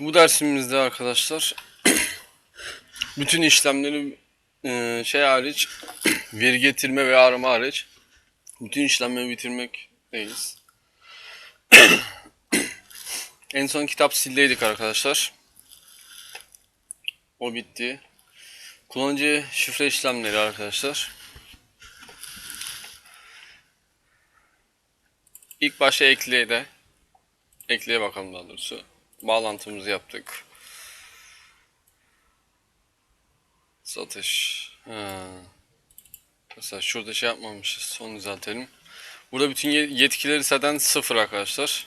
Bu dersimizde arkadaşlar bütün işlemleri e, şey hariç veri getirme ve arama hariç bütün işlemleri bitirmekteyiz. en son kitap sildeydik arkadaşlar. O bitti. Kullanıcı şifre işlemleri arkadaşlar. İlk başta ekleye de ekleye bakalım daha doğrusu. Bağlantımızı yaptık. Satış. Ha. Mesela şurada şey yapmamışız. Son düzeltelim. Burada bütün ye- yetkileri zaten sıfır arkadaşlar.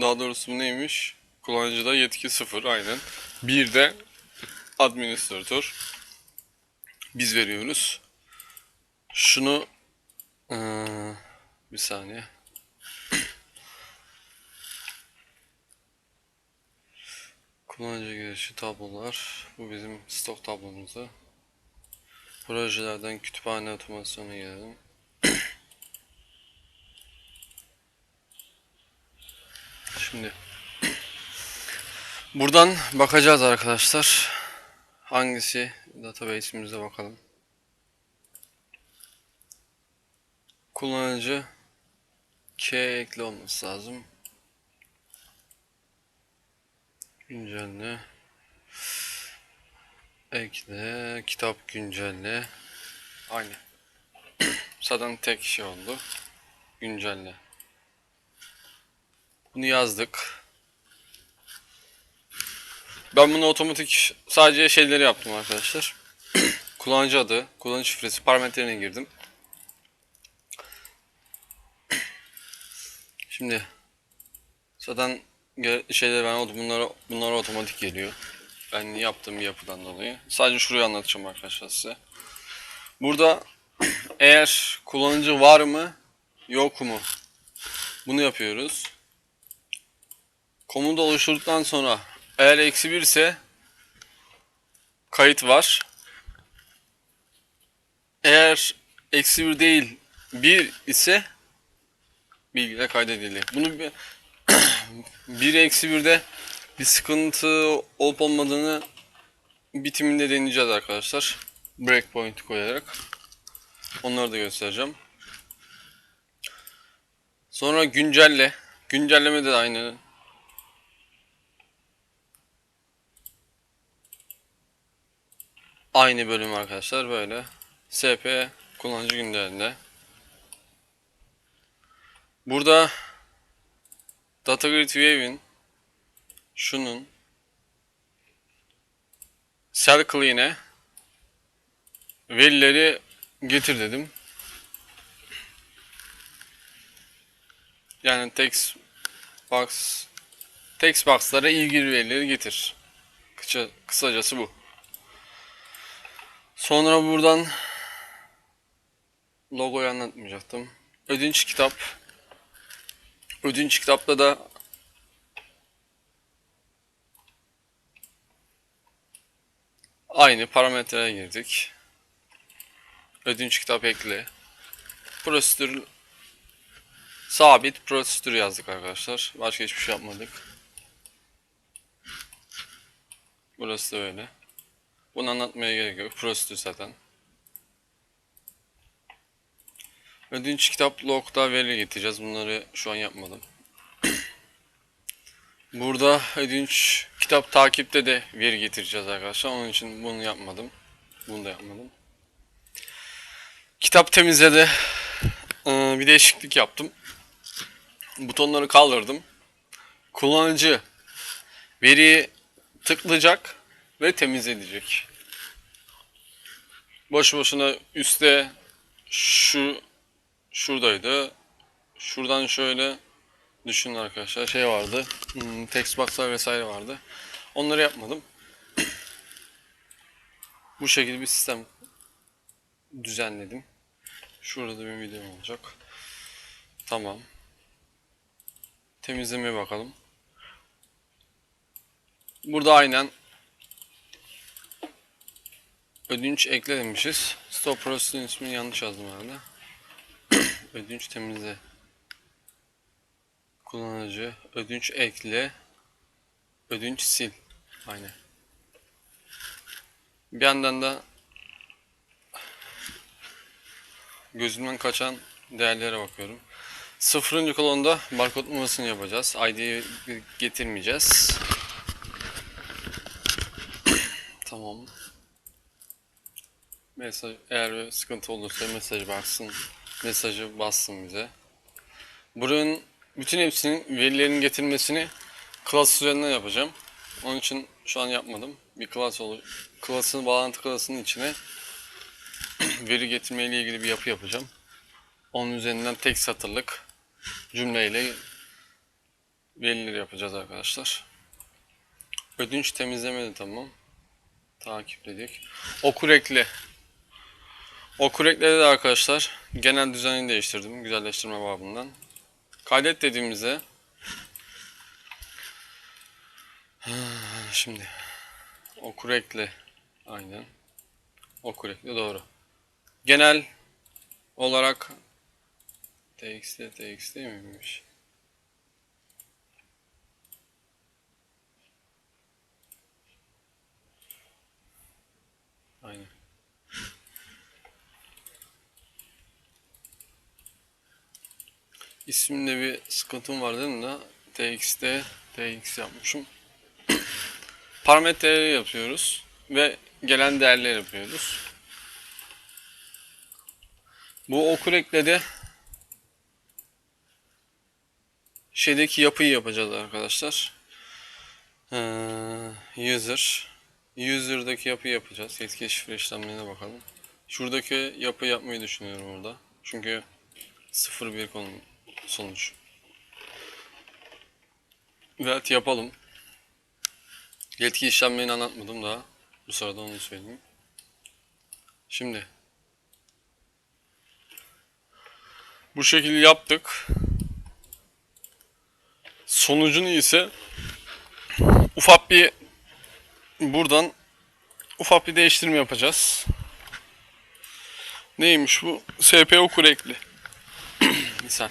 Daha doğrusu bu neymiş? Kullanıcıda yetki sıfır aynen. Bir de administratör. Biz veriyoruz. Şunu eee, bir saniye. Kullanıcı girişi tablolar. Bu bizim stok tablomuzda. Projelerden kütüphane otomasyonu gelelim. Şimdi buradan bakacağız arkadaşlar. Hangisi database'imize bakalım. Kullanıcı K ekli olması lazım. Güncelle. Ekle. Kitap güncelle. Aynı. Zaten tek şey oldu. Güncelle. Bunu yazdık. Ben bunu otomatik sadece şeyleri yaptım arkadaşlar. kullanıcı adı, kullanıcı şifresi, parametrelerine girdim. Şimdi zaten şeyler ben bunlara bunlara otomatik geliyor. Ben yaptığım bir yapıdan dolayı. Sadece şurayı anlatacağım arkadaşlar size. Burada eğer kullanıcı var mı yok mu bunu yapıyoruz. Komutu oluşturduktan sonra eğer eksi bir ise kayıt var. Eğer eksi bir değil bir ise bilgiler kaydedildi. Bunu bir, bir eksi birde bir sıkıntı olup olmadığını bitiminde deneyeceğiz arkadaşlar. Breakpoint koyarak. Onları da göstereceğim. Sonra güncelle. Güncelleme de aynı. Aynı bölüm arkadaşlar böyle. SP kullanıcı günlerinde. Burada Data Grid Wave'in şunun cell clean'e verileri getir dedim. Yani text box text box'lara ilgili verileri getir. Kısa, kısacası bu. Sonra buradan logoyu anlatmayacaktım. Ödünç kitap. Ödünç kitapta da aynı parametreye girdik. Ödünç kitap ekle. Prosedür sabit prosedür yazdık arkadaşlar. Başka hiçbir şey yapmadık. Burası da öyle. Bunu anlatmaya gerek yok. Prosedür zaten. Ödünç kitap log'da veri getireceğiz. Bunları şu an yapmadım. Burada ödünç kitap takipte de veri getireceğiz arkadaşlar. Onun için bunu yapmadım. Bunu da yapmadım. Kitap temizledi. Ee, bir değişiklik yaptım. Butonları kaldırdım. Kullanıcı veriyi tıklayacak ve temizleyecek. Boş boşuna üstte şu şuradaydı. Şuradan şöyle düşünün arkadaşlar şey vardı. Hmm, text box'lar vesaire vardı. Onları yapmadım. Bu şekilde bir sistem düzenledim. Şurada da bir videom olacak. Tamam. Temizlemeye bakalım. Burada aynen ödünç ekle demişiz. Stop process'in ismini yanlış yazdım herhalde. Ödünç temizle. Kullanıcı ödünç ekle Ödünç sil. Aynen. Bir yandan da gözümden kaçan değerlere bakıyorum. Sıfırıncı kolonda barkod numarasını yapacağız. ID'yi getirmeyeceğiz. tamam. Mesaj, eğer bir sıkıntı olursa mesaj baksın. Mesajı bassın bize. Buranın bütün hepsinin verilerin getirmesini class üzerinden yapacağım. Onun için şu an yapmadım. Bir class olur. Class'ın bağlantı class'ının içine veri getirme ile ilgili bir yapı yapacağım. Onun üzerinden tek satırlık cümleyle verileri yapacağız arkadaşlar. Ödünç temizleme de tamam. Takipledik. Okur ekle. Okur eklede de arkadaşlar genel düzenini değiştirdim güzelleştirme babından. Kaydet dediğimizde şimdi okur ekle aynen okur ekle doğru. Genel olarak txt txt miymiş? Aynen. İsminde bir sıkıntım var değil mi? txt tx yapmışım. Parametreleri yapıyoruz ve gelen değerleri yapıyoruz. Bu okur eklede şeydeki yapıyı yapacağız arkadaşlar. Ee, user user'daki yapıyı yapacağız. Yetki şifre işlemlerine bakalım. Şuradaki yapı yapmayı düşünüyorum orada. Çünkü 0-1 konu sonuç. Evet yapalım. Yetki işlemlerini anlatmadım daha. Bu sırada onu söyleyeyim. Şimdi bu şekilde yaptık. Sonucunu ise ufak bir buradan ufak bir değiştirme yapacağız. Neymiş bu? SPO kurekli. Misal.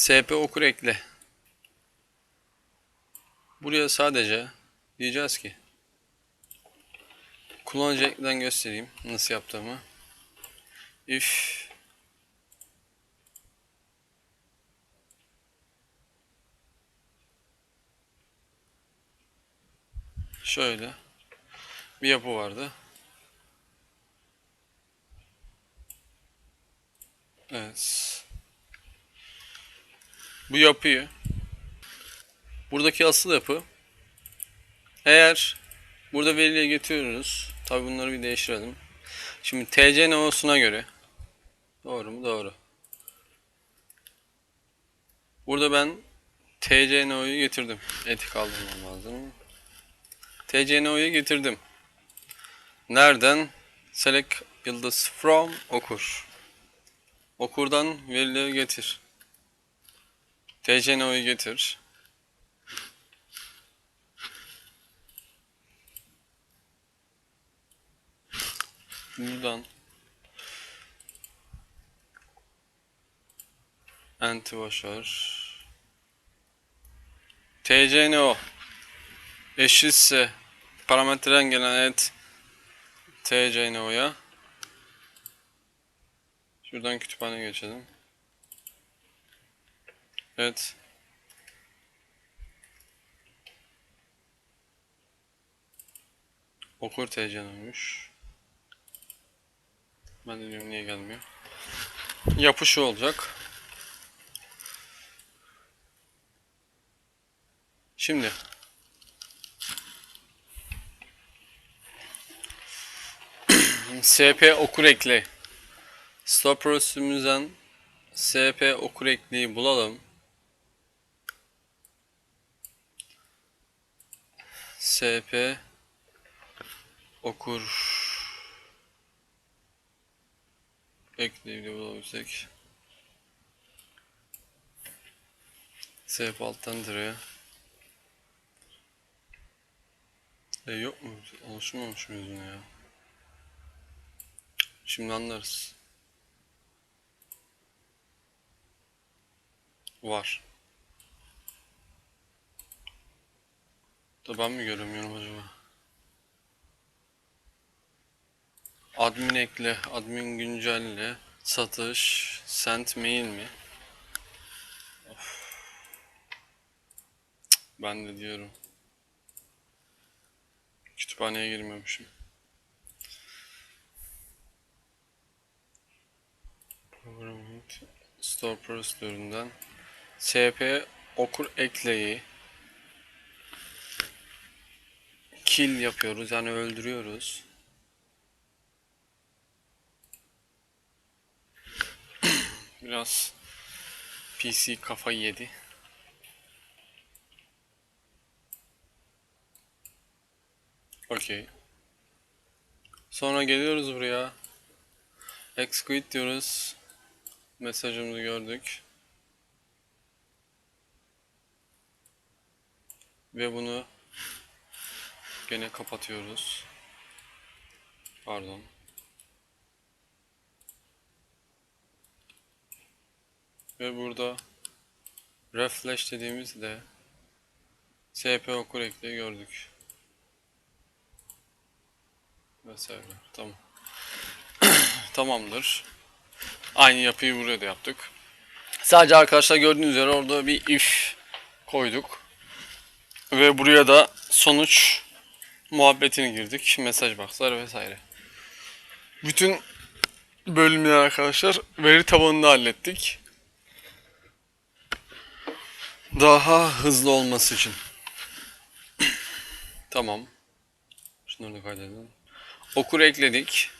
SPO kurekli. Buraya sadece diyeceğiz ki kullanıcı ekleden göstereyim nasıl yaptığımı. If şöyle bir yapı vardı. Evet. Bu yapıyı buradaki asıl yapı eğer burada veriye getiriyoruz. Tabi bunları bir değiştirelim. Şimdi TC novasına göre doğru mu? Doğru. Burada ben TC no'yu getirdim. Etik almam lazım. TC no'yu getirdim. Nereden? Select yıldız from okur. Okurdan verileri getir. TCNO'yu getir. Buradan anti boşver. TCNO eşitse parametreden gelen et TCNO'ya Şuradan kütüphane geçelim. Evet. Okur TC'nmiş. Ben de diyorum niye gelmiyor. Yapı şu olacak. Şimdi SP okur ekle. Stop prosesümüzden SP okur ekliği bulalım. SP okur ekliği bulabilsek. SP alttan direğe. E yok mu? Oluşmamış mı yüzüne ya? Şimdi anlarız. Var. Da ben mi göremiyorum acaba? Admin ekle, admin güncelle, satış, send mail mi? Of. Ben de diyorum. Kütüphaneye girmemişim. Program Store prosedüründen SP okur ekleyi kill yapıyoruz yani öldürüyoruz. Biraz PC kafayı yedi. Okey. Sonra geliyoruz buraya. Execute diyoruz. Mesajımızı gördük. Ve bunu gene kapatıyoruz. Pardon. Ve burada refresh dediğimizde SP okur ekleyi gördük. Vesaire. Tamam. Tamamdır. Aynı yapıyı buraya da yaptık. Sadece arkadaşlar gördüğünüz üzere orada bir if koyduk. Ve buraya da sonuç muhabbetini girdik. Mesaj boxlar vesaire. Bütün bölümleri arkadaşlar veri tabanında hallettik. Daha hızlı olması için. tamam. Şunları da kaydedelim. Okur ekledik.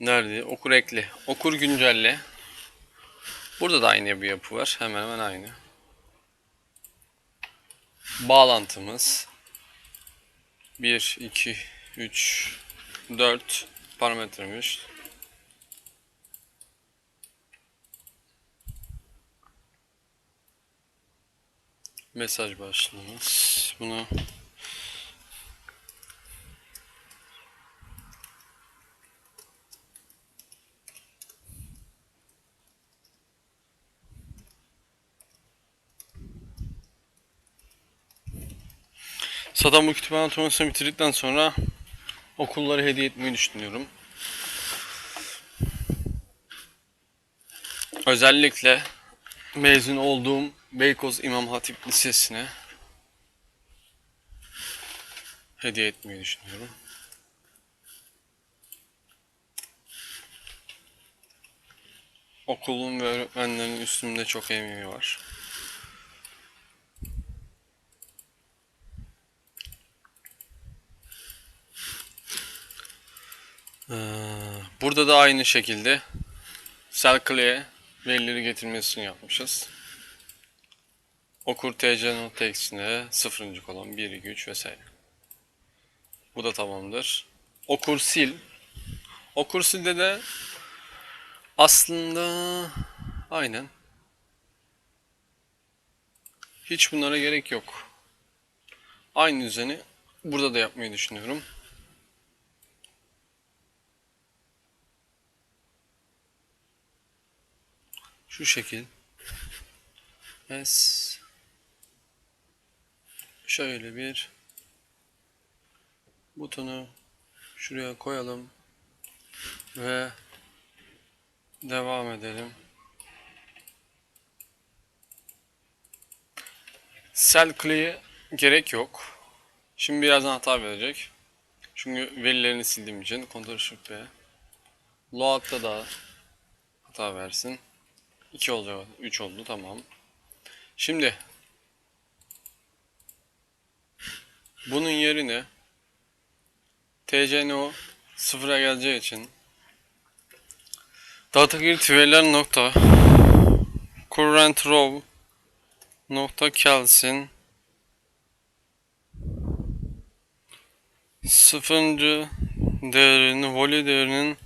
Nerede? Okur ekle. Okur güncelle. Burada da aynı bir yapı var. Hemen hemen aynı. Bağlantımız 1, 2, 3, 4 parametremiş. Mesaj başlığımız. Bunu Bu kütüphane otomasyonu bitirdikten sonra okulları hediye etmeyi düşünüyorum. Özellikle mezun olduğum Beykoz İmam Hatip Lisesi'ne hediye etmeyi düşünüyorum. Okulun ve öğretmenlerin üstümde çok emeği var. Burada da aynı şekilde Selcle'ye verileri getirmesini yapmışız. Okur TC not tekstine 0. kolon 1, 2, 3 vesaire. Bu da tamamdır. Okur sil. Okur silde de aslında aynen hiç bunlara gerek yok. Aynı düzeni burada da yapmayı düşünüyorum. Şu şekil. Es. Şöyle bir butonu şuraya koyalım ve devam edelim. Cell clear'e gerek yok. Şimdi birazdan hata verecek. Çünkü verilerini sildiğim için Ctrl Shift V. Load'da da hata versin. 2 olacak. 3 oldu tamam. Şimdi bunun yerine TCNO sıfıra geleceği için datagrid veriler nokta current row nokta kelsin sıfırıncı değerinin volley değerinin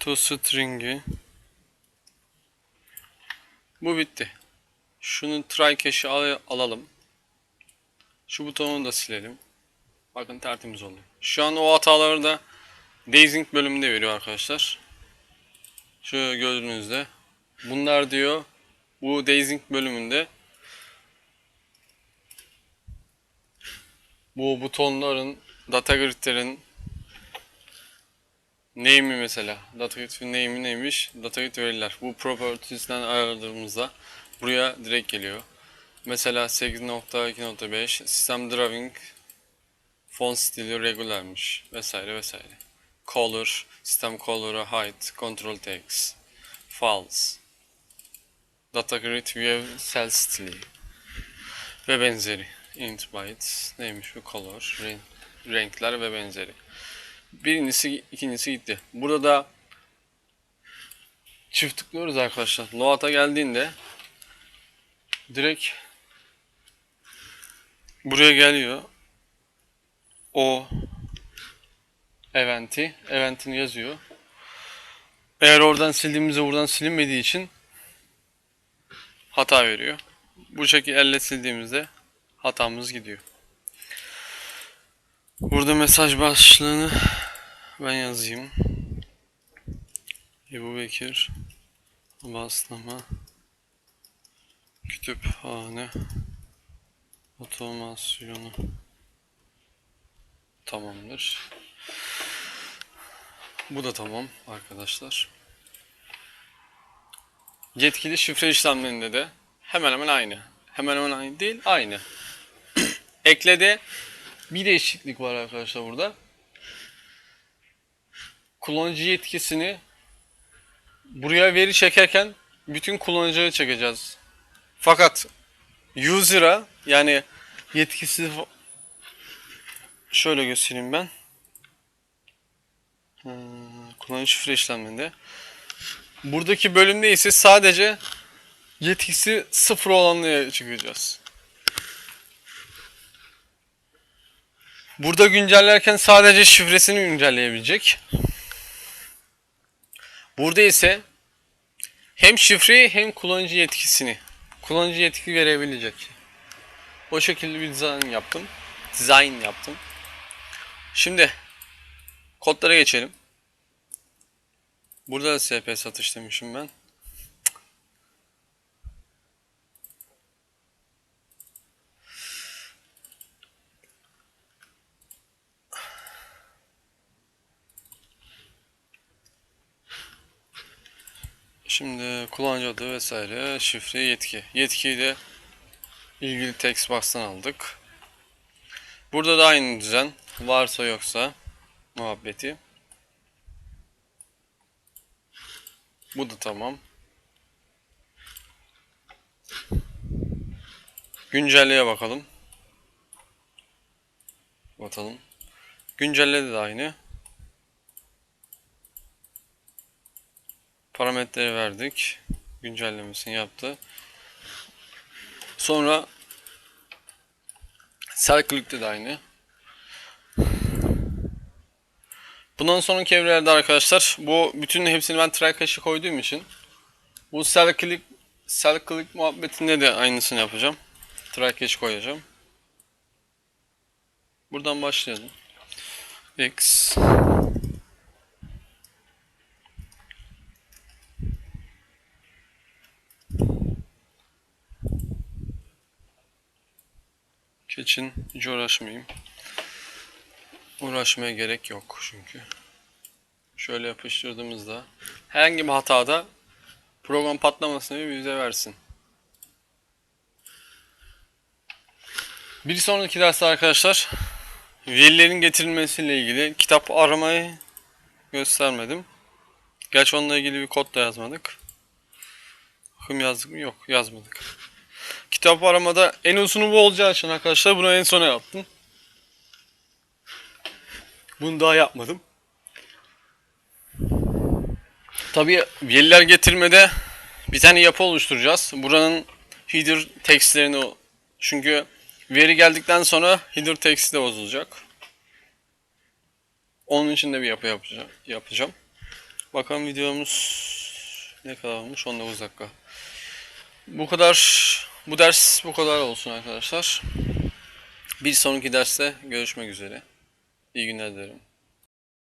to string'i bu bitti. Şunu try cache'i al alalım. Şu butonu da silelim. Bakın tertemiz oldu. Şu an o hataları da Dazing bölümünde veriyor arkadaşlar. Şu gördüğünüzde. Bunlar diyor bu Dazing bölümünde bu butonların, data gridlerin name'i mesela. Data grid name'i neymiş? Data grid veriler. Bu properties'den ayarladığımızda buraya direkt geliyor. Mesela 8.2.5 sistem drawing font stili regularmış vesaire vesaire. Color, sistem color'ı height, control text, false, data grid view cell stili ve benzeri. Int byte neymiş bu color, renk, renkler ve benzeri. Birincisi, ikincisi gitti. Burada da çift tıklıyoruz arkadaşlar. Load'a geldiğinde direkt buraya geliyor. O eventi, eventini yazıyor. Eğer oradan sildiğimizde buradan silinmediği için hata veriyor. Bu şekilde elle sildiğimizde hatamız gidiyor. Burada mesaj başlığını ben yazayım. Ebu Bekir Baslama Kütüphane Otomasyonu Tamamdır. Bu da tamam arkadaşlar. Yetkili şifre işlemlerinde de hemen hemen aynı. Hemen hemen aynı değil, aynı. Eklede bir değişiklik var arkadaşlar burada. Kullanıcı yetkisini buraya veri çekerken bütün kullanıcıları çekeceğiz. Fakat user'a yani yetkisi şöyle göstereyim ben. Hmm, kullanıcı şifre işlemlerinde. Buradaki bölümde ise sadece yetkisi sıfır olanlara çıkacağız. Burada güncellerken sadece şifresini güncelleyebilecek. Burada ise hem şifreyi hem kullanıcı yetkisini kullanıcı yetki verebilecek. O şekilde bir dizayn yaptım. Design yaptım. Şimdi kodlara geçelim. Burada da SP satış demişim ben. Şimdi kullanıcı adı vesaire, şifre, yetki. Yetkiyi de ilgili text box'tan aldık. Burada da aynı düzen. Varsa yoksa muhabbeti. Bu da tamam. Güncelleye bakalım. Bakalım. Güncelledi de aynı. Parametreleri verdik. Güncellemesini yaptı. Sonra Cell Click'te de aynı. Bundan sonraki evrelerde arkadaşlar bu bütün hepsini ben cache'e koyduğum için bu cell click muhabbetinde de aynısını yapacağım. Cache koyacağım. Buradan başlayalım. X Keçin hiç uğraşmayayım. Uğraşmaya gerek yok çünkü. Şöyle yapıştırdığımızda herhangi bir hatada program patlamasını bize versin. Bir sonraki derste arkadaşlar verilerin getirilmesiyle ilgili kitap aramayı göstermedim. Gerçi onunla ilgili bir kod da yazmadık. Bakım yazdık mı? Yok yazmadık. Kitap aramada en uzunu bu olacağı için arkadaşlar bunu en sona yaptım. Bunu daha yapmadım. Tabii veriler getirmede bir tane yapı oluşturacağız. Buranın header textlerini çünkü veri geldikten sonra header texti de bozulacak. Onun için de bir yapı yapacağım. Bakalım videomuz ne kadar olmuş? 19 dakika. Bu kadar bu ders bu kadar olsun arkadaşlar. Bir sonraki derste görüşmek üzere. İyi günler dilerim.